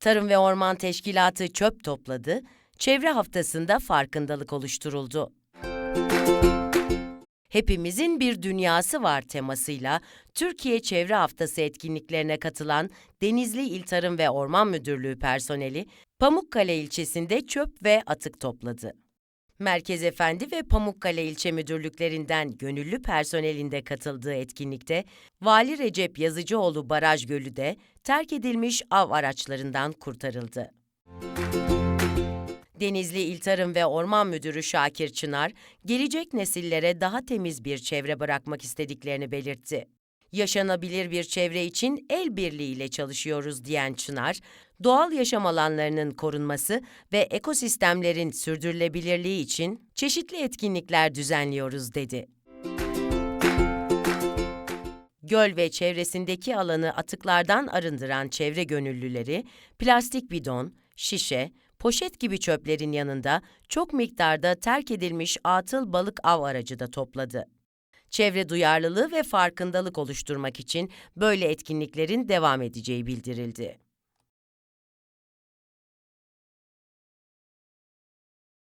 Tarım ve Orman Teşkilatı çöp topladı, çevre haftasında farkındalık oluşturuldu. Hepimizin bir dünyası var temasıyla Türkiye Çevre Haftası etkinliklerine katılan Denizli İl Tarım ve Orman Müdürlüğü personeli Pamukkale ilçesinde çöp ve atık topladı. Merkez Efendi ve Pamukkale ilçe müdürlüklerinden gönüllü personelinde katıldığı etkinlikte Vali Recep Yazıcıoğlu Baraj Gölü de terk edilmiş av araçlarından kurtarıldı. Denizli İl Tarım ve Orman Müdürü Şakir Çınar, gelecek nesillere daha temiz bir çevre bırakmak istediklerini belirtti. Yaşanabilir bir çevre için el birliğiyle çalışıyoruz diyen Çınar, doğal yaşam alanlarının korunması ve ekosistemlerin sürdürülebilirliği için çeşitli etkinlikler düzenliyoruz dedi. Göl ve çevresindeki alanı atıklardan arındıran çevre gönüllüleri, plastik bidon, şişe, poşet gibi çöplerin yanında çok miktarda terk edilmiş atıl balık av aracı da topladı. Çevre duyarlılığı ve farkındalık oluşturmak için böyle etkinliklerin devam edeceği bildirildi.